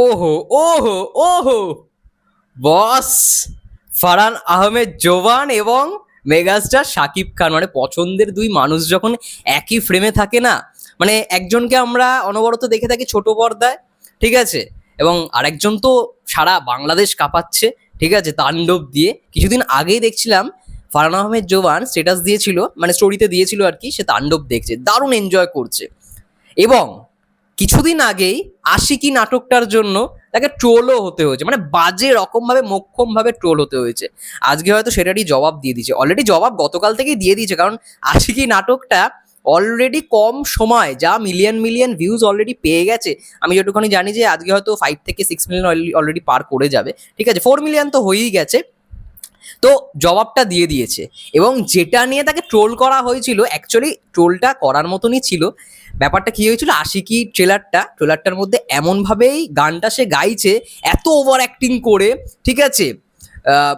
ওহো ওহো ওহো। বস, ফারহান আহমেদ জোবান এবং মেগাস্টার শাকিব খান। মানে পছন্দের দুই মানুষ যখন একই ফ্রেমে থাকে না মানে একজনকে আমরা অনবরত দেখে থাকি ছোট পর্দায়, ঠিক আছে? এবং আরেকজন তো সারা বাংলাদেশ কাঁপাচ্ছে, ঠিক আছে, তাণ্ডব দিয়ে। কিছুদিন আগেই দেখছিলাম ফারহান আহমেদ জোবান স্টেটাস দিয়েছিল মানে স্টোরিতে দিয়েছিল আর কি, সে তাণ্ডব দেখছে, দারুণ এনজয় করছে। এবং কিছুদিন আগেই আশিকি নাটকটার জন্য তাকে ট্রোলও হতে হয়েছে। মানে বাজে রকমভাবে, মোক্ষমভাবে ট্রোল হতে হয়েছে। আজকে হয়তো সেটারই জবাব দিয়ে দিয়েছে। অলরেডি জবাব গতকাল থেকেই দিয়ে দিয়েছে, কারণ আশিকি নাটকটা অলরেডি কম সময়, যা মিলিয়ন মিলিয়ন ভিউজ অলরেডি পেয়ে গেছে। আমি যেটুখানি জানি যে আজকে হয়তো ফাইভ থেকে সিক্স মিলিয়ন অলরেডি পার করে যাবে। ঠিক আছে ফোর মিলিয়ন তো হয়েই গেছে। তো জবাবটা দিয়ে দিয়েছে। এবং যেটা নিয়ে তাকে ট্রোল করা হয়েছিল অ্যাকচুয়ালি ট্রোলটা করার মতনই ছিল। ব্যাপারটা কি হয়েছিল, আশিকি ট্রেলারটা ট্রেলারটার মধ্যে এমনভাবেই গানটা সে গাইছে, এত ওভার অ্যাক্টিং করে, ঠিক আছে?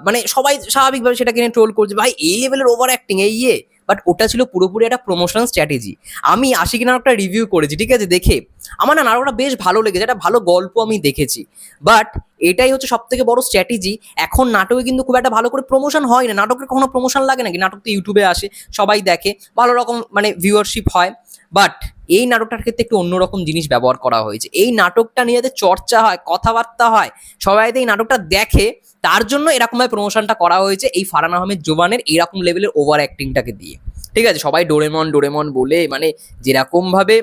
মানে সবাই স্বাভাবিকভাবে সেটাকে নিয়ে ট্রোল করছে, ভাই, এই লেভেলের ওভার অ্যাক্টিং এই ইয়ে। বাট ওটা ছিল পুরোপুরি একটা প্রমোশন স্ট্র্যাটেজি আমি আশিকি নাটকটা রিভিউ করেছি, ঠিক আছে? দেখে আমার না নাটকটা বেশ ভালো লেগেছে, একটা ভালো গল্প আমি দেখেছি। বাট এটাই হচ্ছে সব থেকে বড় স্ট্র্যাটেজি এখন নাটকে কিন্তু খুব একটা ভালো করে প্রমোশন হয় না। নাটকের কখনো প্রমোশন লাগে নাকি? নাটক তো ইউটিউবে আসে, সবাই দেখে। ভালো রকম মানে ভিউয়ারশিপ হয়। বাট এই নাটকটার ক্ষেত্রে একটু অন্যরকম জিনিস ব্যবহার করা হয়েছে। এই নাটকটা নিয়ে যাতে চর্চা হয়, কথাবার্তা হয়, সবাই এই নাটকটা দেখে, তার জন্য এরকমভাবে প্রমোশনটা করা হয়েছে এই ফারান আহমেদ জোবানের এরকম লেভেলের ওভার অ্যাক্টিংটাকে দিয়ে। ঠিক আছে? সবাই ডোরেমন ডোরেমন বলে মানে যেরকমভাবে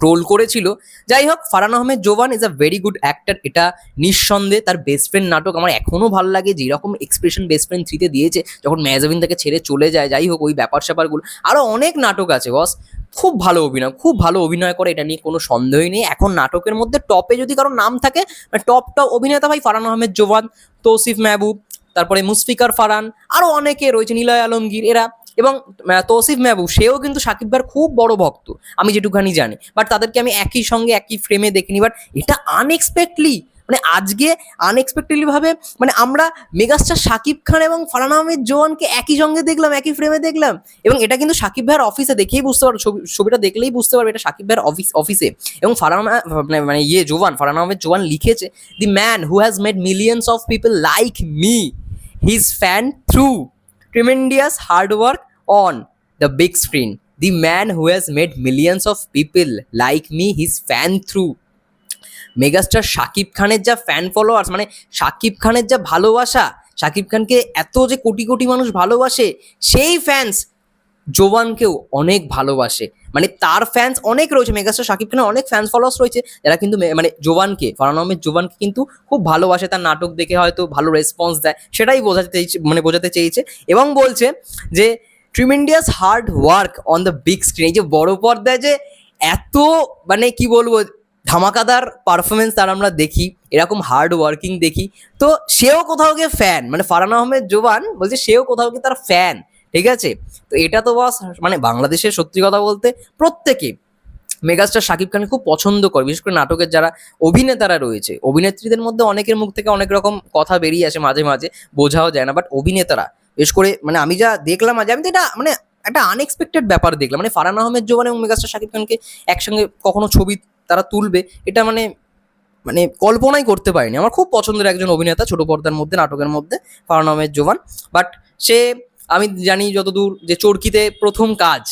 ট্রোল করেছিল। যাই হোক Faran Ahmed Jovan is a very good actor এটা নিঃসন্দেহে তার বেস্ট ফ্রেন্ড নাটক। আমার এখনও ভালো লাগে যেরকম এক্সপ্রেশন বেস্ট ফ্রেন্ড থ্রিতে দিয়েছে, যখন মেজাবিন তাকে ছেড়ে চলে যায়। যাই হোক, ওই ব্যাপার স্যাপারগুলো আরও অনেক নাটক আছে বস খুব ভালো অভিনয়, খুব ভালো অভিনয় করে এটা নিয়ে কোনো সন্দেহই নেই। এখন নাটকের মধ্যে টপে যদি কারও নাম থাকে টপ টপ অভিনেতা ভাই ফারান আহমেদ জোবান তৌসিফ মেহবুব, তারপরে মুসফিকার ফারান আরও অনেকে রয়েছে নিলয় আলমগীর, এরা এবং তৌসিফ মেহবুব, সেও কিন্তু সাকিব ভাইয়ের খুব বড় ভক্ত, আমি যেটুখানি জানি। বাট তাদেরকে আমি একই সঙ্গে, একই ফ্রেমে দেখিনি। বাট এটা আনএক্সপেক্টলি মানে আজকে আনএক্সপেক্টেডলি ভাবে মানে আমরা মেগাস্টার সাকিব খান এবং ফারহান আহমেদ জোয়ানকে একই সঙ্গে দেখলাম একই ফ্রেমে দেখলাম এবং এটা কিন্তু সাকিব ভাইয়ের অফিসে দেখেই বুঝতে ছবি- ছবিটা দেখলেই বুঝতে পারবে এটা সাকিব ভাইয়ের অফিস অফিসে এবং ফারহান আহ, মানে মানে ইয়ে জোয়ান ফারহান আহমেদ জোয়ান লিখেছে the man who has made millions of people like me his fan through tremendous work on the big screen. The man who has made millions of people like me his fan through. Megastar Shakib খানের যা fan followers মানে শাকিব খানের যা ভালোবাসা, শাকিব খানকে এত যে কোটি কোটি মানুষ ভালোবাসে, সেই ফ্যান্স জোবানকেও অনেক ভালোবাসে। মানে তার ফ্যান্স অনেক রয়েছে, মেগাস্টার শাকিব খানের অনেক ফ্যান্স ফলোয়ার্স রয়েছে, যারা কিন্তু মানে জোবানকে, ফারহান আহমেদ জোবানকে কিন্তু খুব ভালোবাসে, তার নাটক দেখে হয়তো ভালো রেসপন্স দেয়, সেটাই বোঝাতে চেয়েছে মানে বোঝাতে চেয়েছে এবং বলছে যে tremendous hard work on the big screen এই যে বড় পর্দায় যে এত মানে কি বলব ধামাকাদার পারফরমেন্স তার আমরা দেখি, এরকম হার্ড ওয়ার্কিং দেখি। তো সেও কোথাও গিয়ে ফ্যান মানে ফারহান আহমেদ জোবান বলছে সেও কোথাও গিয়ে তার ফ্যান ঠিক আছে? তো এটা তো বস মানে বাংলাদেশের সত্যি কথা বলতে প্রত্যেকে মেগাস্টার শাকিব খানকে খুব পছন্দ করে, বিশেষ করে নাটকের যারা অভিনেতারা রয়েছে। অভিনেত্রীদের মধ্যে অনেকের মুখ থেকে অনেক রকম কথা বেরিয়ে আসে মাঝে মাঝে, বোঝাও যায় না বাট অভিনেতারা, বিশেষ করে মানে আমি যা দেখলাম আজ, আমি তো এটা মানে একটা আনএক্সপেক্টেড ব্যাপার দেখলাম। মানে ফারান আহমেদ জোবান এবং মেগাস্টার শাকিব খানকে একসঙ্গে কখনো ছবি তারা তুলবে, এটা মানে মানে কল্পনাই করতে পারিনি। আমার খুব পছন্দের একজন অভিনেতা, ছোট পর্দার মধ্যে, নাটকের মধ্যে ফারহান আহমেদ জোবান। বাট সে, আমি জানি যতদূর যে চরকিতে প্রথম কাজ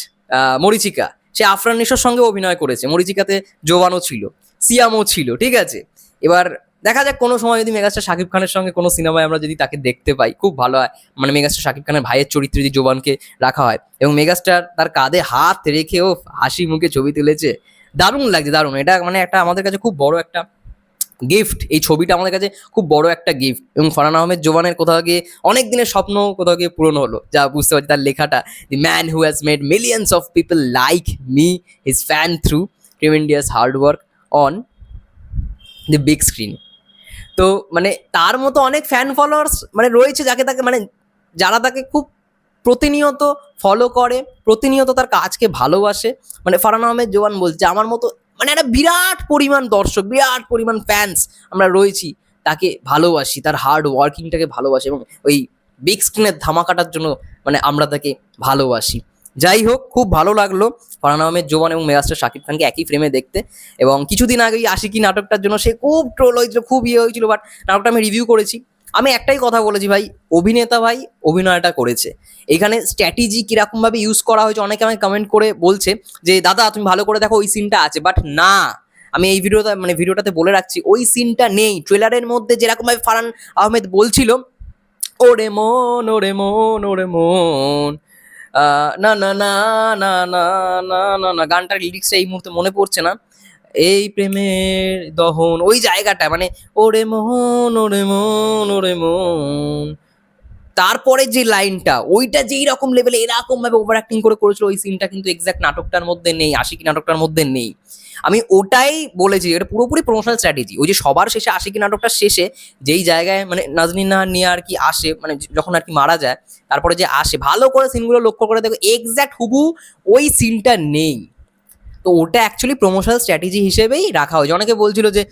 মরিচিকা, সে আফরান নিশোর সঙ্গে অভিনয় করেছে। মরিচিকাতে জোবানও ছিল, সিয়ামও ছিল, ঠিক আছে? এবার দেখা যাক, কোনো সময় যদি মেগাস্টার শাকিব খানের সঙ্গে কোনো সিনেমায় আমরা যদি তাকে দেখতে পাই, খুব ভালো হয়। মানে মেগাস্টার শাকিব খানের ভাইয়ের চরিত্রে যদি জোবানকে রাখা হয় এবং মেগাস্টার তার কাঁধে হাত রেখেও হাসি মুখে ছবি তুলেছে দারুণ লাগছে, দারুণ। এটা মানে একটা আমাদের কাছে খুব বড় একটা গিফট এই ছবিটা আমাদের কাছে খুব বড় একটা গিফট এবং ফারহান আহমেদ জোবানের কোথাও গিয়ে অনেক দিনের স্বপ্ন কোথাও গিয়ে পূরণ হলো, যা বুঝতে পারছি তার লেখাটা the man who has made millions of people like me his fan through tremendous hard work on the big screen তো মানে তার মতো অনেক ফ্যান ফলোয়ার্স মানে রয়েছে যাকে তাকে মানে যারা তাকে খুব প্রতিনিয়ত ফলো করে, প্রতিনিয়ত তার কাজকে ভালোবাসে। মানে ফারহান আহমেদ জোয়ান বলছে, আমার মতো মানে একটা বিরাট পরিমাণ দর্শক, বিরাট পরিমাণ ফ্যান্স আমরা রয়েছি, তাকে ভালোবাসি, তার হার্ড ওয়ার্কিংটাকে ভালোবাসি এবং ওই বিগ স্ক্রিনের ধামাকাটার জন্য মানে আমরা তাকে ভালোবাসি। যাই হোক, খুব ভালো লাগল ফারহান আহমেদ জোবান এবং মেগাস্টার শাকিব খানকে একই ফ্রেমে দেখতে এবং কিছুদিন আগে এই আশিকি নাটকটার জন্য সে খুব ট্রোল হয়েছিল, খুব ইয়ে হয়েছিল বাট নাটকটা আমি রিভিউ করেছি। আমি একটাই কথা বলেছি ভাই, অভিনেতা ভাই অভিনয়টা করেছে। এখানে স্ট্র্যাটেজি কীরকমভাবে ইউজ করা হয়েছে অনেকে আমাকে কমেন্ট করে বলছে যে, দাদা, তুমি ভালো করে দেখো, ওই সিনটা আছে। বাট না, আমি এই ভিডিওটা মানে ভিডিওটাতে বলে রাখছি, ওই সিনটা নেই। ট্রেলারের মধ্যে যেরকমভাবে ফারান আহমেদ বলছিল, ওরে মন ওরে মন ওরে মন না না না না না না না গানটার লিরিক্সটা এই মুহূর্তে মনে পড়ছে না। এই প্রেমের দহন, ওই জায়গাটা মানে ওরে মোহন ওরে মন ওরে মন। তারপরে যে লাইনটা, ওইটা যেই রকম লেভেলে এরকম ভাবে ওভার অ্যাক্টিং করে করেছিল, ওই সিনটা কিন্তু এক্স্যাক্ট নাটকটার মধ্যে নেই, আশিকি নাটকটার মধ্যে নেই। আমি ওটাই বলেছি, এটা পুরোপুরি প্রমোশনাল স্ট্র্যাটেজি ওই যে সবার শেষে আশিকি নাটকটার শেষে যেই জায়গায় মানে নাজনী নাহার নিয়ে আর কি আসে মানে যখন আর কি মারা যায়, তারপরে যে আসে, ভালো করে সিনগুলো লক্ষ্য করে দেখো এক্স্যাক্ট হুবু ওই সিনটা নেই। তো ওটা অ্যাকচুয়ালি প্রমোশনাল স্ট্র্যাটেজি হিসেবেই রাখা হয়েছে। অনেকে বলছিল যে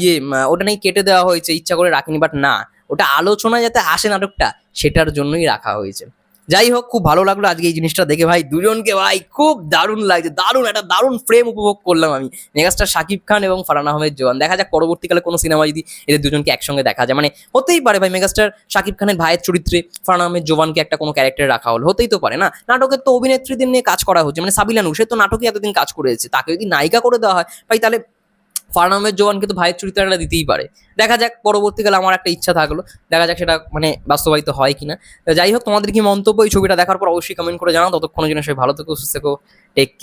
ইয়ে ওটা নাকি কেটে দেওয়া হয়েছে, ইচ্ছা করে রাখিনি বাট না। ওটা আলোচনা যাতে আসে নাটকটা, সেটার জন্যই রাখা হয়েছে। যাই হোক, খুব ভালো লাগল আজকে এই জিনিসটা দেখে ভাই। দুজনকে ভাই খুব দারুণ লাগছে, দারুণ, একটা দারুণ ফ্রেম উপভোগ করলাম আমি। মেগাস্টার শাকিব খান এবং ফারহান আহমেদ জোয়ান। দেখা যাক পরবর্তীকালে কোনো সিনেমা যদি এদের দুজনকে একসঙ্গে দেখা যায়। মানে হতেই পারে ভাই, মেগাস্টার শাকিব খানের ভাইয়ের চরিত্রে ফারহান আহমেদ জোয়ানকে একটা কোনো ক্যারেক্টারে রাখা হলো। হতেই তো পারে না। নাটকের তো অভিনেত্রীদের নিয়ে কাজ করা হচ্ছে। মানে সাবিলানু সে তো নাটকে এতদিন কাজ করেছে। তাকে যদি নায়িকা করে দেওয়া হয়, ভাই তাহলে ফারহান জোয়ান কিন্তু ভাইয়ের চরিত্রটা দিতেই পারে। দেখা যাক, পরবর্তীকালে আমার একটা ইচ্ছা থাকল। দেখা যাক সেটা মানে বাস্তবায়িত হয় কিনা। যাই হোক, তোমাদের কি মন্তব্য এই ছবিটা দেখার পর অবশ্যই কমেন্ট করে জানাও। ততক্ষণের জন্য সবাই ভালো থেকো, সুস্থ থেকো টেক কেয়ার